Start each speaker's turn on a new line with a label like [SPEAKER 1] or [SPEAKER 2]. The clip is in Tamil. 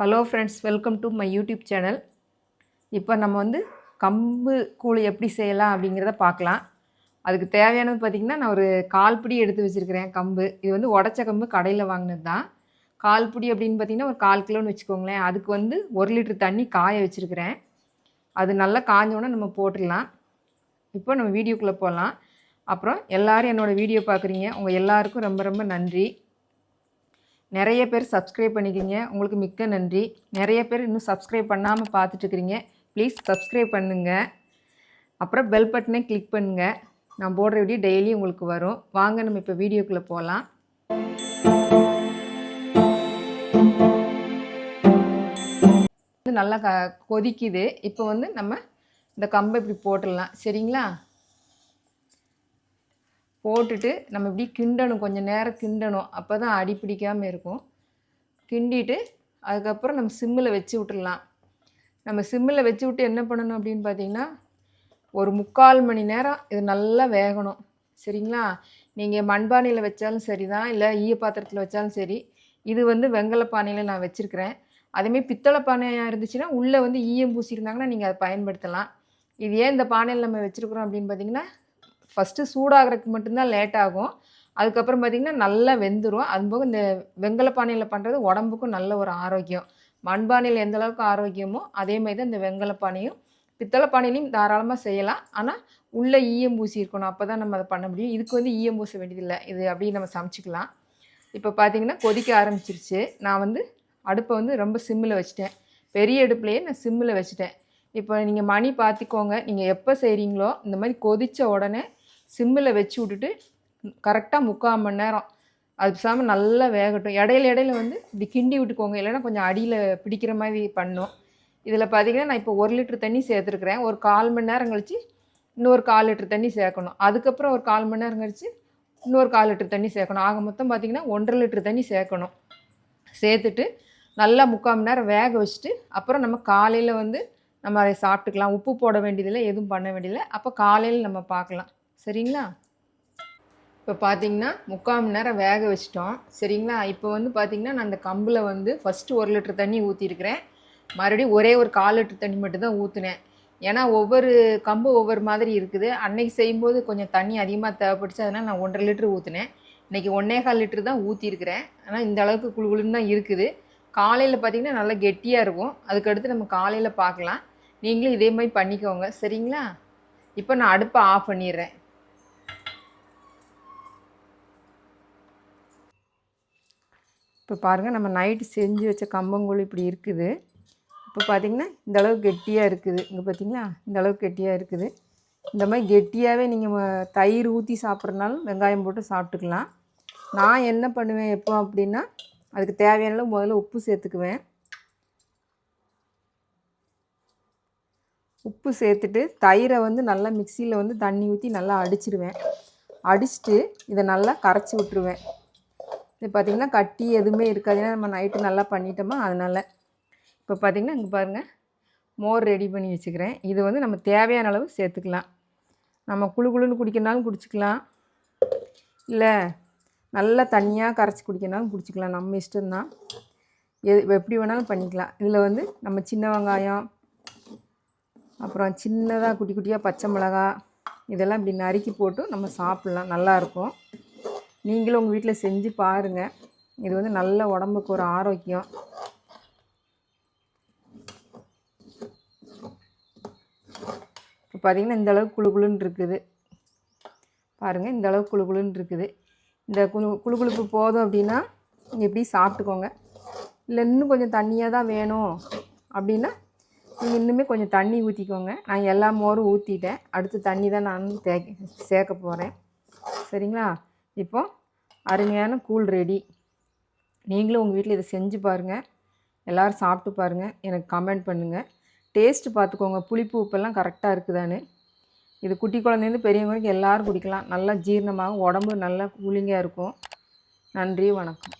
[SPEAKER 1] Hello friends welcome to my YouTube channel இப்போ நம்ம வந்து கம்பு கூழ் எப்படி செய்யலாம் அப்படிங்கிறத பார்க்கலாம். அதுக்கு தேவையானது பார்த்திங்கன்னா நான் ஒரு கால்பிடி எடுத்து வச்சுருக்கிறேன் கம்பு. இது வந்து உடச்ச கம்பு கடையில் வாங்கினது தான் கால்பிடி அப்படின்னு பார்த்திங்கன்னா ஒரு கால் கிலோன்னு வச்சுக்கோங்களேன். அதுக்கு வந்து ஒரு லிட்டர் தண்ணி காய வச்சுருக்கிறேன். அது நல்லா காஞ்சோடனே நம்ம போட்டுடலாம். இப்போ நம்ம வீடியோக்குள்ளே போகலாம் அப்புறம் எல்லோரும் என்னோடய வீடியோ பார்க்குறீங்க உங்கள் எல்லாருக்கும் ரொம்ப ரொம்ப நன்றி. நிறைய பேர் சப்ஸ்கிரைப் பண்ணிக்கிங்க. உங்களுக்கு மிக்க நன்றி. நிறைய பேர் இன்னும் சப்ஸ்கிரைப் பண்ணாமல் பார்த்துட்ருக்குறீங்க ப்ளீஸ் சப்ஸ்கிரைப் பண்ணுங்கள் அப்புறம் பெல் பட்டனை கிளிக் பண்ணுங்கள் நான் போடுற வீடியோ டெய்லி உங்களுக்கு வரும். வாங்க நம்ம இப்போ வீடியோக்குள்ளே போகலாம் நல்லா க கொதிக்குது. இப்போ வந்து நம்ம இந்த கம்பை இப்படி போட்டுடலாம். சரிங்களா? போட்டுட்டு நம்ம இப்படி கிண்டணும். கொஞ்சம் நேரம் கிண்டணும். அப்போ தான் அடி பிடிக்காமல் இருக்கும். கிண்டிட்டு அதுக்கப்புறம் நம்ம சிம்மில் வச்சு விட்டுடலாம் நம்ம சிம்மில் வச்சு விட்டு என்ன பண்ணணும் அப்படின்னு பார்த்தீங்கன்னா ஒரு முக்கால் மணி நேரம் இது நல்லா வேகணும். சரிங்களா? நீங்கள் மண்பானையில் வச்சாலும் சரி தான் இல்லை ஈய பாத்திரத்தில் வச்சாலும் சரி. இது வந்து வெங்கல பானையில் நான் வச்சுருக்கிறேன். அதேமாரி பித்தளை பானையாக இருந்துச்சுன்னா உள்ளே வந்து ஈயம் பூசியிருந்தாங்கன்னா நீங்கள் அதை பயன்படுத்தலாம். இது ஏன் இந்த பானையில் நம்ம வச்சுருக்குறோம் அப்படின்னு பார்த்தீங்கன்னா ஃபஸ்ட்டு சூடாகிறதுக்கு மட்டும்தான் லேட் ஆகும். அதுக்கப்புறம் பார்த்திங்கன்னா நல்லா வெந்துடும் அதுபோக இந்த வெங்கல பானையில் பண்ணுறது உடம்புக்கும் நல்ல ஒரு ஆரோக்கியம். மண்பானையில் எந்த அளவுக்கு ஆரோக்கியமோ அதே மாதிரி தான் இந்த வெங்கல பானையும் பித்தளை பானையிலையும் தாராளமாக செய்யலாம். ஆனால் உள்ளே ஈயம் பூசி இருக்கணும். அப்போ தான் நம்ம அதை பண்ண முடியும். இதுக்கு வந்து ஈயம் பூச வேண்டியதில்லை. இது அப்படியே நம்ம சமைச்சிக்கலாம். இப்போ பார்த்தீங்கன்னா கொதிக்க ஆரம்பிச்சிருச்சு. நான் வந்து அடுப்பை வந்து ரொம்ப சிம்மில் வச்சுட்டேன். பெரிய அடுப்புலையே நான் சிம்மில் வச்சுட்டேன். இப்போ நீங்கள் மணி பார்த்துக்கோங்க நீங்கள் எப்போ செய்கிறீங்களோ இந்த மாதிரி கொதித்த உடனே சிம்மில் வச்சு விட்டுட்டு கரெக்டாக முக்கால் மணி நேரம் அது பேசாமல் நல்லா வேகட்டும். இடையில இடையில வந்து இப்படி கிண்டி விட்டுக்கோங்க. இல்லைன்னா கொஞ்சம் அடியில் பிடிக்கிற மாதிரி பண்ணும். இதில் பார்த்தீங்கன்னா நான் இப்போ ஒரு லிட்டர் தண்ணி சேர்த்துருக்குறேன். ஒரு கால் மணி நேரம் கழித்து இன்னொரு கால் லிட்டர் தண்ணி சேர்க்கணும். அதுக்கப்புறம் ஒரு கால் மணி நேரம் கழித்து இன்னொரு கால் லிட்டர் தண்ணி சேர்க்கணும். ஆக மொத்தம் பார்த்திங்கன்னா ஒன்றரை லிட்டர் தண்ணி சேர்க்கணும். சேர்த்துட்டு நல்லா முக்கால் மணி நேரம் வேக வச்சுட்டு அப்புறம் நம்ம காலையில் வந்து நம்ம அதை சாப்பிட்டுக்கலாம். உப்பு போட வேண்டியதில்லை எதுவும் பண்ண வேண்டியதில்லை. அப்போ காலையில் நம்ம பார்க்கலாம். சரிங்களா? இப்போ பார்த்தீங்கன்னா முக்கால் மணி நேரம் வேக வச்சிட்டோம். சரிங்களா? இப்போ வந்து பார்த்திங்கன்னா நான் அந்த கம்பில் வந்து ஃபஸ்ட்டு ஒரு லிட்டர் தண்ணி ஊற்றிருக்கிறேன் மறுபடியும் ஒரே ஒரு கால் லிட்டர் தண்ணி மட்டும் தான் ஊற்றுனேன் ஏன்னா ஒவ்வொரு கம்பு ஒவ்வொரு மாதிரி இருக்குது. அன்னைக்கு செய்யும்போது கொஞ்சம் தண்ணி அதிகமாக தேவைப்படுச்சு. அதனால் நான் ஒன்றரை லிட்டர் ஊற்றினேன் இன்றைக்கி ஒன்றே கால் லிட்டர் தான் ஊற்றிருக்கிறேன் ஆனால் இந்த அளவுக்கு குழு குழுன்னு தான் இருக்குது. காலையில் பார்த்திங்கன்னா நல்லா கெட்டியாக இருக்கும். அதுக்கடுத்து நம்ம காலையில் பார்க்கலாம் நீங்களும் இதே மாதிரி பண்ணிக்கோங்க. சரிங்களா? இப்போ நான் அடுப்பை ஆஃப் பண்ணிடுறேன். இப்போ பாருங்கள் நம்ம நைட்டு செஞ்சு வச்ச கம்பங்கூழ் இப்படி இருக்குது. இப்போ பார்த்திங்கன்னா இந்த அளவுக்கு கெட்டியாக இருக்குது. இங்கே பார்த்திங்களா இந்த அளவுக்கு கெட்டியாக இருக்குது. இந்த மாதிரி கெட்டியாகவே நீங்கள் தயிர் ஊற்றி சாப்பிட்றதுனாலும் வெங்காயம் போட்டு சாப்பிட்டுக்கலாம். நான் என்ன பண்ணுவேன் எப்போ அப்படின்னா அதுக்கு தேவையான அளவு முதல்ல உப்பு சேர்த்துக்குவேன். உப்பு சேர்த்துட்டு தயிரை வந்து நல்லா மிக்சியில் வந்து தண்ணி ஊற்றி நல்லா அடிச்சிடுவேன் அடிச்சுட்டு இதை நல்லா கரைச்சி விட்ருவேன் இது பார்த்திங்கன்னா கட்டி எதுவுமே இருக்காது. ஏன்னா நம்ம நைட்டு நல்லா பண்ணிட்டோமா அதனால். இப்போ பார்த்திங்கன்னா இங்கே பாருங்கள் மோர் ரெடி பண்ணி வச்சுக்கிறேன். இது வந்து நம்ம தேவையான அளவு சேர்த்துக்கலாம். நம்ம குழு குழுன்னு குடிக்கிறனாலும் குடிச்சிக்கலாம். இல்லை நல்லா தண்ணியாக கரைச்சி குடிக்கிறனாலும் குடிச்சிக்கலாம். நம்ம இஷ்டம்தான். எது எப்படி வேணாலும் பண்ணிக்கலாம். இதில் வந்து நம்ம சின்ன வெங்காயம் அப்புறம் சின்னதாக குட்டி குட்டியாக பச்சை மிளகா இதெல்லாம் இப்படி நறுக்கி போட்டு நம்ம சாப்பிட்லாம். நல்லாயிருக்கும் நீங்களும் உங்கள் வீட்டில் செஞ்சு பாருங்கள் இது வந்து நல்ல உடம்புக்கு ஒரு ஆரோக்கியம். இப்போ பார்த்திங்கன்னா இந்தளவுக்கு குழு குழுன்னு இருக்குது. பாருங்கள் இந்த அளவுக்கு குழு குழுன்னு இருக்குது. இந்த குழு குழு குழுப்பு போதும் அப்படின்னா நீங்கள் எப்படி சாப்பிட்டுக்கோங்க. இல்லை இன்னும் கொஞ்சம் தண்ணியாக தான் வேணும் அப்படின்னா நீங்கள் இன்னுமே கொஞ்சம் தண்ணி ஊற்றிக்கோங்க நான் எல்லா மோரும் ஊற்றிட்டேன் அடுத்து தண்ணி தான் நான் தே சேர்க்க போகிறேன் சரிங்களா? இப்போ அருமையான கூழ் ரெடி நீங்களும் உங்கள் வீட்டில் இதை செஞ்சு பாருங்கள் எல்லோரும் சாப்பிட்டு பாருங்கள் எனக்கு கமெண்ட் பண்ணுங்கள் டேஸ்ட்டு பார்த்துக்கோங்க புளிப்பு உப்பெல்லாம் கரெக்டாக இருக்குதான்னு. இது குட்டி குழந்தைலேருந்து பெரியவங்களுக்கு எல்லோரும் குடிக்கலாம். நல்லா ஜீரணமாகும் உடம்பு நல்லா கூலிங்காக இருக்கும். நன்றி வணக்கம்.